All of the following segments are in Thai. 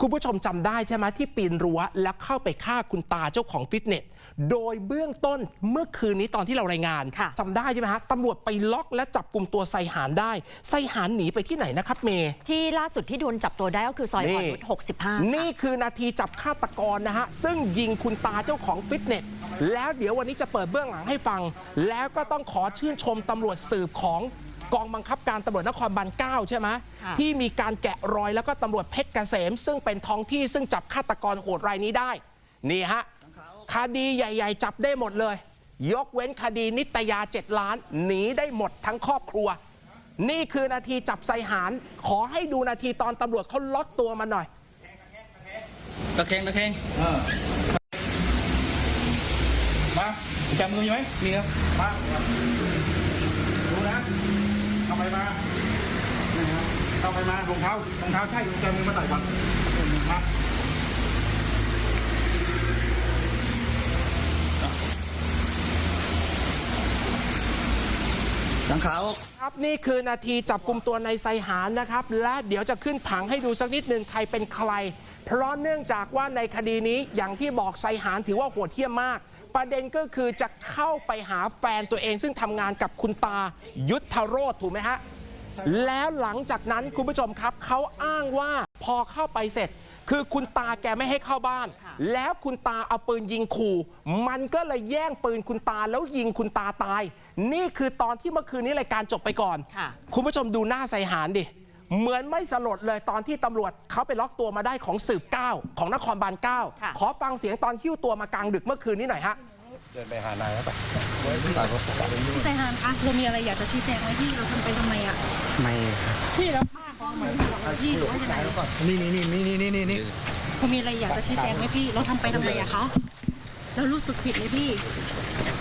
คุณผู้ชมจำได้ใช่ไหมที่ปีนรั้ว แล้วเข้าไปฆ่าคุณตาเจ้าของฟิตเนส โดยเบื้องต้นเมื่อคืนนี้ตอนที่เรารายงานค่ะจำได้ใช่ไหมฮะตำรวจไปล็อกและจับกลุ่มตัวไซหานได้ไซหานหนีไปที่ไหนนะครับเมย์ที่ล่าสุดที่โดนจับตัวได้ก็คือซอยนี่อ่อนนุช65 นี่คือนาทีจับฆาตกรนะฮะซึ่งยิงคุณตาเจ้าของฟิตเนสแล้วเดี๋ยววันนี้จะเปิดเบื้องหลังให้ฟัง แล้วก็ต้องขอชื่นชมตำรวจสืบของ กองบังคับการตำรวจนครบาล9ใช่ไหมค่ะที่มีการแกะรอยแล้วก็ตำรวจเพชรเกษม ซึ่งเป็นท้องที่ซึ่งจับฆาตกรโหดรายนี้ได้ นี่ฮะคดีใหญ่ ๆ จับได้หมดเลย ยกเว้นคดีนิตยา 7 ล้าน หนีได้หมดทั้งครอบครัว นี่คือนาทีจับไซหานขอให้ดูนาทีตอนตำรวจเขาล็อกตัวมาหน่อยตะแคงตะแคงมาแกมือมีไหมมีครับมาดูนะ ทำไมมาทำไมมารองเท้ารองเท้าใช่รองเท้ามึงมาใส่ก่อนมาหลังขาวครับนี่คือนาทีจับกลุ่มตัวในไซหานนะครับ และเดี๋ยวจะขึ้นผังให้ดูสักนิดหนึ่งใครเป็นใคร เพราะเนื่องจากว่าในคดีนี้อย่างที่บอกไซหานถือว่าโหดเหี้ยมมาก ประเด็นก็คือจะเข้าไปหาแฟนตัวเองซึ่งทำงานกับคุณตายุทธโรธถูกไหมฮะ แล้วหลังจากนั้นคุณผู้ชมครับเขาอ้างว่าพอเข้าไปเสร็จ คือคุณตาแกไม่ให้เข้าบ้านค่ะแล้วคุณตาเอาปืนยิงขู่ มันก็เลยแย่งปืนคุณตาแล้วยิงคุณตาตาย นี่คือตอนที่เมื่อคืนนี้รายการจบไปก่อนค่ะคุณผู้ชมดูหน้าไซหานดิ เหมือนไม่สลดเลยตอนที่ตำรวจเขาไปล็อกตัวมาได้ของสืบเก้าของนครบาลเก้าค่ะ ขอฟังเสียงตอนหิ้วตัวมากลางดึกเมื่อคืนนี้หน่อยฮะ เดินไปหานายแล้วไปตายรถพี่ไซฮานคะเรามีอะไรอยากจะชี้แจงไหมพี่เราทำไปทำไมอะไม่ครับพี่แล้วฆ่าเขาทำไมพี่หรือว่ายังไงนี่นี่นี่นี่นี่นี่นี่เรามีอะไรอยากจะชี้แจงไหมพี่ เราทำไปทำไมอะคะเรารู้สึกผิดไหมพี่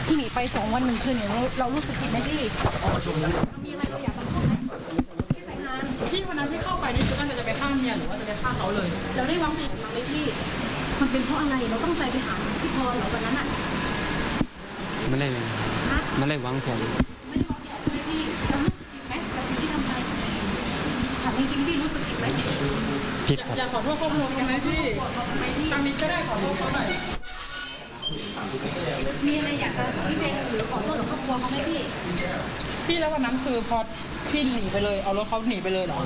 ที่หนีไปสองวันหนึ่งคืนเนี่ยเราเรารู้สึกผิดไหมพี่เรามีอะไรเราอยากจะพูดไหมพี่ ไซฮานพี่วันนั้นที่เข้าไปนี่คือตั้งใจจะไปฆ่าเมียหรือว่าจะไปฆ่าเขาเลย เราได้วางแผนมาไหมพี่ มันเป็นเพราะอะไร เราต้องใจไปหาพี่พรเหรอวันนั้นอะไม่ได้เลยฮะไม่ได้หวังผลไม่ได้วางแผนใช่ไหมพี่ เรารู้สึกผิดไหมกับสิ่งที่ทำไปถามจริงๆพี่รู้สึกผิดไหมผิดครับอยากขอโทษครอบครัวเขาไหมพี่ทำไมพี่ทางนี้ก็ได้ขอโทษเขาหน่อยมีอะไรอยากจะชี้แจงหรือขอโทษกับครอบครัวเขาไหมพี่ พี่แล้ววันนั้นคือพอพี่หนีไปเลย เอารถเขาหนีไปเลยเหรอ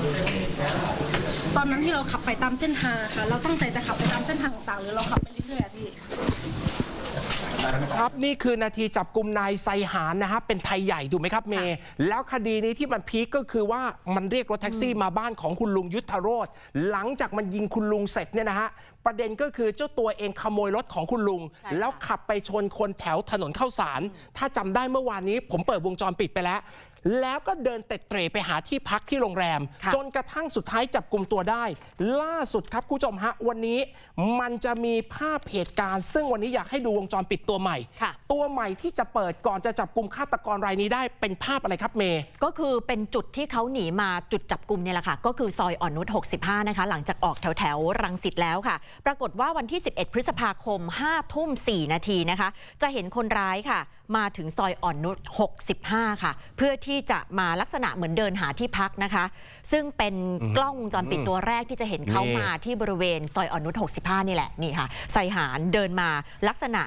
ตอนนั้นที่เราขับไปตามเส้นทางค่ะ เราตั้งใจจะขับไปตามเส้นทางต่างๆหรือเราขับไปเรื่อยๆอะพี่ ครับนี่คือนาทีจับกลุ่มนายไซหานนะฮะเป็นไทยใหญ่ถูกไหมครับเมย์แล้วคดีนี้ที่มันพีคก็คือว่ามันเรียกรถแท็กซี่มาบ้านของคุณลุงยุทธโรธหลังจากมันยิงคุณลุงเสร็จเนี่ยนะฮะประเด็นก็คือเจ้าตัวเองขโมยรถของคุณลุงใช่ค่ะแล้วขับไปชนคนแถวถนนเข้าสาร ถ้าจำได้เมื่อวานนี้ ผมเปิดวงจรปิดไปแล้ว แล้วก็เดินเตะเตร่ไปหาที่พักที่โรงแรมค่ะจนกระทั่งสุดท้ายจับกลุ่มตัวได้ ล่าสุดครับคุณผู้ชมฮะวันนี้มันจะมีภาพเหตุการณ์ ซึ่งวันนี้อยากให้ดูวงจรปิดตัวใหม่ค่ะ ตัวใหม่ที่จะเปิดก่อนจะจับกลุ่มฆาตกรรายนี้ได้เป็นภาพอะไรครับเมย์ก็คือเป็นจุดที่เขาหนีมาจุดจับกลุ่มเนี่ยแหละค่ะ ก็คือซอยอ่อนนุช65 นะคะ หลังจากออกแถวแถวๆรังสิตแล้วค่ะ ปรากฏว่าวันที่ 11 พฤษภาคม5ทุ่ม 4 นาทีนะคะ จะเห็นคนร้ายค่ะ มาถึงซอยอ่อนนุช65 ค่ะ เพื่อที่จะมาลักษณะเหมือนเดินหาที่พักนะคะ ซึ่งเป็นกล้องวงจรปิดตัวแรกที่จะเห็นเขานี่มาที่บริเวณซอยอ่อนนุช65 นี่แหละนี่ค่ะไซหารเดินมาลักษณะ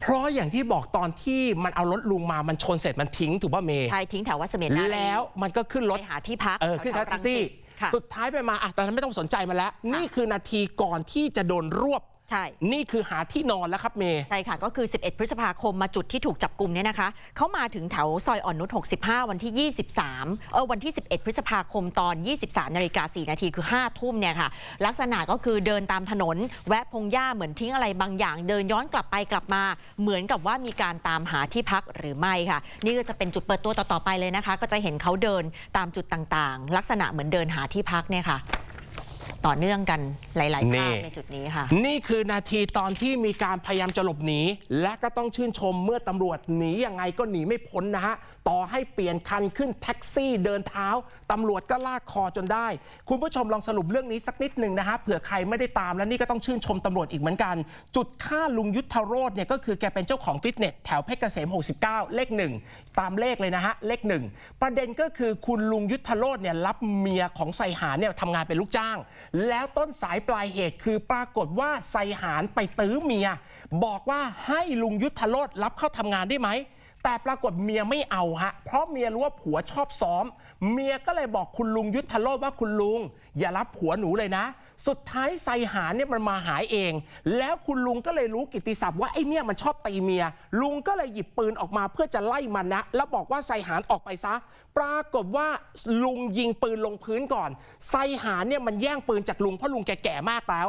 เพราะอย่างที่บอกตอนที่มันเอารถลุงมามันชนเสร็จมันทิ้งถูกป่ะเมย์ชายทิ้งแถววัดเสมียนนารีแล้วมันก็ขึ้นรถไปหาที่พักเออขึ้นแท็กซี่ค่ะสุดท้ายไปมาอะตอนนั้นไม่ต้องสนใจมันแล้ว นี่คือนาทีก่อนที่จะโดนรวบ ใช่ นี่คือหาที่นอนแล้วครับเมย์ ใช่ค่ะ ก็คือ 11 พฤษภาคมมาจุดที่ถูกจับกลุ่มเนี่ยนะคะ เขามาถึงแถวซอยอ่อนนุช 65 วันที่ 23 เออวันที่ 11 พฤษภาคมตอน 23นาฬิกา4นาทีคือ 5 ทุ่มเนี่ยค่ะ ลักษณะก็คือเดินตามถนน แวะพงหญ้าเหมือนทิ้งอะไรบางอย่าง เดินย้อนกลับไปกลับมา เหมือนกับว่ามีการตามหาที่พักหรือไม่ค่ะ นี่ก็จะเป็นจุดเปิดตัวต่อๆไปเลยนะคะ ก็จะเห็นเขาเดินตามจุดต่างๆ ลักษณะเหมือนเดินหาที่พักเนี่ยค่ะ ต่อเนื่องกันหลายๆภาพนี่ในจุดนี้ค่ะ นี่คือนาทีตอนที่มีการพยายามจะหลบหนี และก็ต้องชื่นชมเมื่อตำรวจหนียังไงก็หนีไม่พ้นนะฮะ ต่อให้เปลี่ยนคันขึ้นแท็กซี่เดินเท้าตำรวจก็ลากคอจนได้ คุณผู้ชมลองสรุปเรื่องนี้สักนิดหนึ่งนะฮะเผื่อใครไม่ได้ตามและนี่ก็ต้องชื่นชมตำรวจอีกเหมือนกัน จุดฆ่าลุงยุทธโรธเนี่ยก็คือแกเป็นเจ้าของฟิตเนสแถวเพชรเกษม 69 เลขหนึ่งตามเลขเลยนะฮะเลขหนึ่งประเด็นก็คือคุณลุงยุทธโรธเนี่ยรับเมียของไซหานเนี่ยทำงานเป็นลูกจ้าง แล้วต้นสายปลายเหตุคือปรากฏว่าไซหารไปตื้อเมีย บอกว่าให้ลุงยุทธโลดรับเข้าทำงานได้ไหม แต่ปรากฏเมียไม่เอาฮะ เพราะเมียรู้ว่าผัวชอบซ้อม เมียก็เลยบอกคุณลุงยุทธโลดว่าคุณลุง อย่ารับผัวหนูเลยนะ สุดท้ายไซหาเนี่ยมันมาหายเอง แล้วคุณลุงก็เลยรู้กิติศัพท์ว่าไอ้เนี่ยมันชอบตีเมีย ลุงก็เลยหยิบปืนออกมาเพื่อจะไล่มันนะ แล้วบอกว่าไซหารออกไปซะ ปรากฏว่าลุงยิงปืนลงพื้นก่อน ไซหารเนี่ยมันแย่งปืนจากลุงเพราะลุงแก่ๆมากแล้ว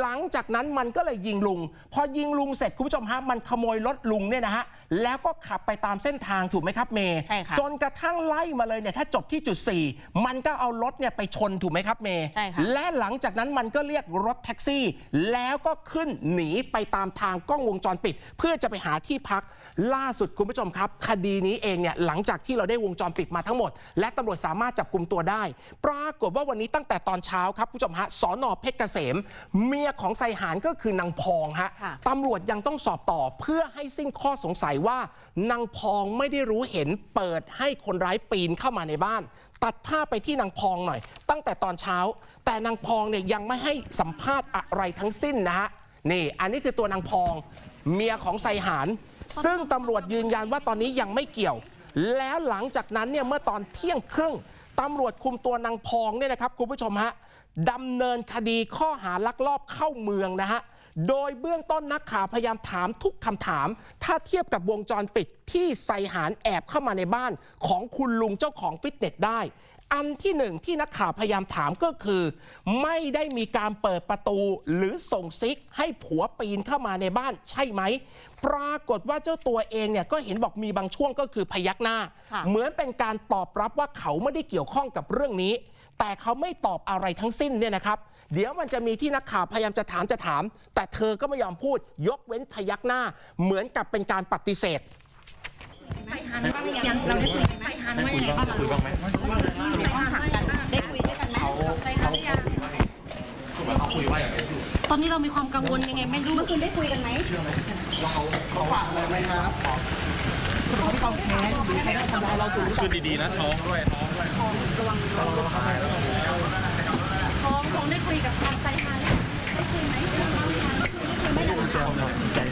หลังจากนั้นมันก็เลยยิงลุง พอยิงลุงเสร็จคุณผู้ชมฮะมันขโมยรถลุงเนี่ยนะฮะแล้วก็ขับไปตามเส้นทางถูกไหมครับเมย์ใช่ค่ะจนกระทั่งไล่มาเลยเนี่ยถ้าจบที่จุด 4 มันก็เอารถเนี่ยไปชนถูกไหมครับเมย์ใช่ค่ะและหลังจากนั้นมันก็เรียกรถแท็กซี่ แล้วก็ขึ้นหนีไปตามทางกล้องวงจรปิด เพื่อจะไปหาที่พักล่าสุดคุณผู้ชมครับ คดีนี้เองเนี่ยหลังจากที่เราได้วงจรปิดมาทั้งหมด และตำรวจสามารถจับกลุ่มตัวได้ ปรากฏว่าวันนี้ตั้งแต่ตอนเช้าครับคุณผู้ชมฮะสอนอเพชรเกษมเมียของไซหานก็คือนางพองฮะค่ะ ตำรวจยังต้องสอบต่อเพื่อให้สิ้นข้อสงสัยว่านางพองไม่ได้รู้เห็นเปิดให้คนร้ายปีนเข้ามาในบ้าน ตัดภาพไปที่นางพองหน่อย ตั้งแต่ตอนเช้า แต่นางพองเนี่ยยังไม่ให้สัมภาษณ์อะไรทั้งสิ้นนะฮะนี่อันนี้คือตัวนางพองเมียของไซหาน ซึ่งตำรวจยืนยันว่าตอนนี้ยังไม่เกี่ยว แล้วหลังจากนั้นเนี่ยเมื่อตอนเที่ยงครึ่งตำรวจคุมตัวนางพองเนี่ยนะครับคุณผู้ชมฮะ ดำเนินคดีข้อหาลักลอบเข้าเมืองนะฮะ โดยเบื้องต้นนักข่าวพยายามถามทุกคำถาม ถ้าเทียบกับวงจรปิดที่ไซหารแอบเข้ามาในบ้านของคุณลุงเจ้าของฟิตเนสได้ อันที่หนึ่งที่นักข่าวพยายามถามก็คือ ไม่ได้มีการเปิดประตูหรือส่งซิกให้ผัวปีนเข้ามาในบ้านใช่ไหม ปรากฏว่าเจ้าตัวเองเนี่ยก็เห็นบอกมีบางช่วงก็คือพยักหน้าค่ะเหมือนเป็นการตอบรับว่าเขาไม่ได้เกี่ยวข้องกับเรื่องนี้ แต่เขาไม่ตอบอะไรทั้งสิ้นเนี่ยนะครับ เดี๋ยวมันจะมีที่นักข่าวพยายามจะถามจะถาม แต่เธอก็ไม่ยอมพูด ยกเว้นพยักหน้า เหมือนกับเป็นการปฏิเสธใส่หันบ้างหรือยังเราได้คุยใส่หันว่ายังไงบ้างคุยบ้างไหมใส่หันได้คุยด้วยกันไหมใส่หันหรือยังตอนนี้เรามีความกังวลยังไงไม่รู้เมื่อคืนได้คุยกันไหมคื อดีๆนะท้องด้วยท้องด้วยท้องท้องได้คุยกับทางไซฮันได้คุยไหมไม่ได้คุยคุ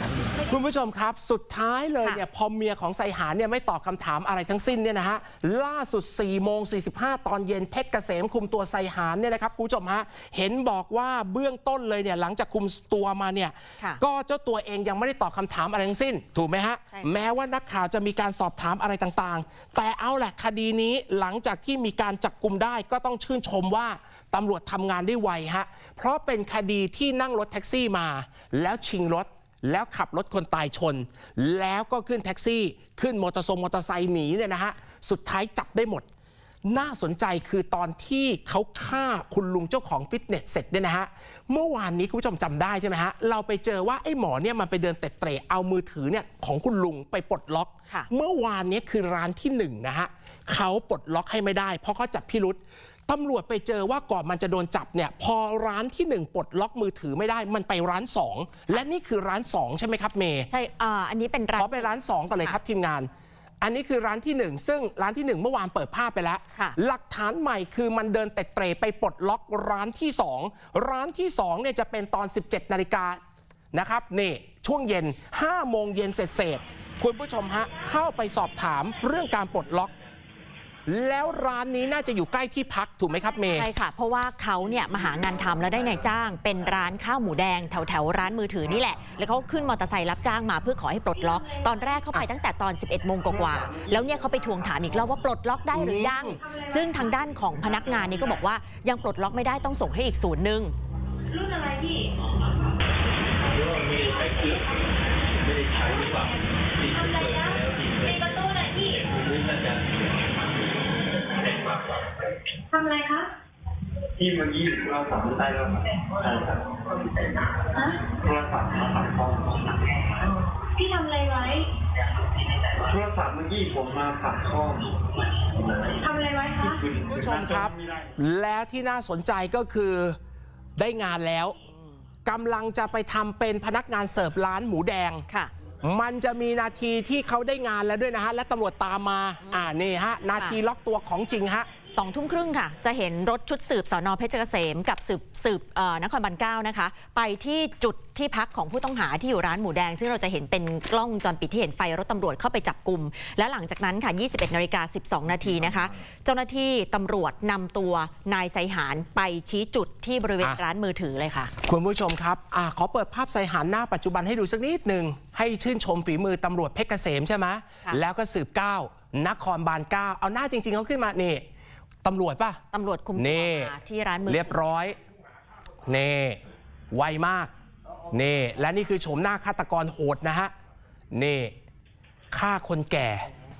ณผู้ชมครับสุดท้ายเลยค่ะเนี่ยพอเมียของไซหานเนี่ยไม่ตอบคำถามอะไรทั้งสิ้นเนี่ยนะฮะล่าสุด4โมง45 ตอนเย็นเพชรเกษมคุมตัวไซหานเนี่ยนะครับคุณผู้ชมฮะเห็นบอกว่าเบื้องต้นเลยเนี่ยหลังจากคุมตัวมาเนี่ยค่ะก็เจ้าตัวเองยังไม่ได้ตอบคำถามอะไรทั้งสิ้น ถูกไหมฮะใช่แม้ว่านักข่าวจะมีการสอบถามอะไรต่างๆ แต่เอาแหละคดีนี้หลังจากที่มีการจับกลุ่มได้ก็ต้องชื่นชมว่าตำรวจทำงานได้ไวฮะเพราะเป็นคดีที่นั่งรถแท็กซี่มา แล้วชิงรถ แล้วขับรถคนตายชน แล้วก็ขึ้นแท็กซี่ ขึ้นมอเตอร์ทรงมอเตอร์ไซค์หนีเนี่ยนะฮะ สุดท้ายจับได้หมด น่าสนใจคือตอนที่เขาฆ่าคุณลุงเจ้าของฟิตเนสเสร็จเนี่ยนะฮะ เมื่อวานนี้คุณผู้ชมจำได้ใช่ไหมฮะ เราไปเจอว่าไอ้หมอเนี่ยมันไปเดินเตะเตะเอามือถือเนี่ยของคุณลุงไปปลดล็อกค่ะเมื่อวานนี้คือร้านที่หนึ่งนะฮะเขาปลดล็อกให้ไม่ได้ เพราะเขาจับพิรุษ ตำรวจไปเจอว่าก่อนมันจะโดนจับเนี่ยพอร้านที่หนึ่งปลดล็อกมือถือไม่ได้มันไปร้านสองและนี่คือร้านสองใช่ไหมครับเมย์ใช่อ่าอันนี้เป็นร้านขอไปร้าน 2ก่อนเลยครับทีมงาน อันนี้คือร้านที่ 1 ซึ่งร้านที่ 1 เมื่อวานเปิดภาพไปแล้ว ค่ะ หลักฐานใหม่คือมันเดินเตะเตรไปปลดล็อกร้านที่ 2 ร้านที่2เนี่ยจะเป็นตอน 17นาฬิกานะครับนี่ช่วงเย็น5โมงเย็นเสร็จๆคุณผู้ชมฮะเข้าไปสอบถามเรื่องการปลดล็อก แล้วร้านนี้น่าจะอยู่ใกล้ที่พักถูกไหมครับเมย์ใช่ค่ะ เพราะว่าเขาเนี่ยมาหางานทำแล้วได้นายจ้าง เป็นร้านข้าวหมูแดงแถวแถวร้านมือถือนี่แหละ แล้วเขาขึ้นมอเตอร์ไซค์รับจ้างมาเพื่อขอให้ปลดล็อก ตอนแรกเขาไปตั้งแต่ตอน 11โมงกว่าๆแล้วเนี่ยเขาไปทวงถามอีกรอบว่าปลดล็อกได้หรือยัง ซึ่งทางด้านของพนักงานนี่ก็บอกว่ายังปลดล็อกไม่ได้ต้องส่งให้อีกศูนย์หนึ่งรุนอะไรที่ ที่เมื่อกี้เราสั่งได้แล้วครับใช่ครับฮะโทรศัพท์มาสั่งคอมพี่ทำอะไรไว้โทรศัพท์เมื่อกี้ผมมาสั่งคอมทำอะไรไว้คะคุณผู้ชมครับ แล้วที่น่าสนใจก็คือได้งานแล้วกำลังจะไปทำเป็นพนักงานเสิร์ฟร้านหมูแดงค่ะมันจะมีนาทีที่เขาได้งานแล้วด้วยนะฮะ และตำรวจตามมา อ่านี่ฮะ นาทีล็อกตัวของจริงฮะ สองทุ่มครึ่งค่ะ จะเห็นรถชุดสืบสอนอเพชรเกษมกับสืบสืบเอ่อนครบันเก้านะคะ ไปที่จุดที่พักของผู้ต้องหาที่อยู่ร้านหมูแดง ซึ่งเราจะเห็นเป็นกล้องวงจรปิดที่เห็นไฟรถตำรวจเข้าไปจับกลุ่ม และหลังจากนั้นค่ะ 21นาฬิกา12 นาทีนะคะ เจ้าหน้าที่ตำรวจนำตัวนายไซหานไปชี้จุดที่บริเวณอะร้านมือถือเลยค่ะ คุณผู้ชมครับอาขอเปิดภาพไซหานหน้าปัจจุบันให้ดูสักนิดหนึ่งให้ชื่นชมฝีมือตำรวจเพชรเกษมใช่ไหมค่ะแล้วก็สืบเก้านครบาลเก้าเอาหน้าจริงๆเขาขึ้นมานี่ ตำรวจป่ะตำรวจคุมตัวนี่มาที่ร้านมือเรียบร้อยเน่ไวมากเน่และนี่คือโฉมหน้าฆาตกรโหดนะฮะเน่ฆ่าคนแก่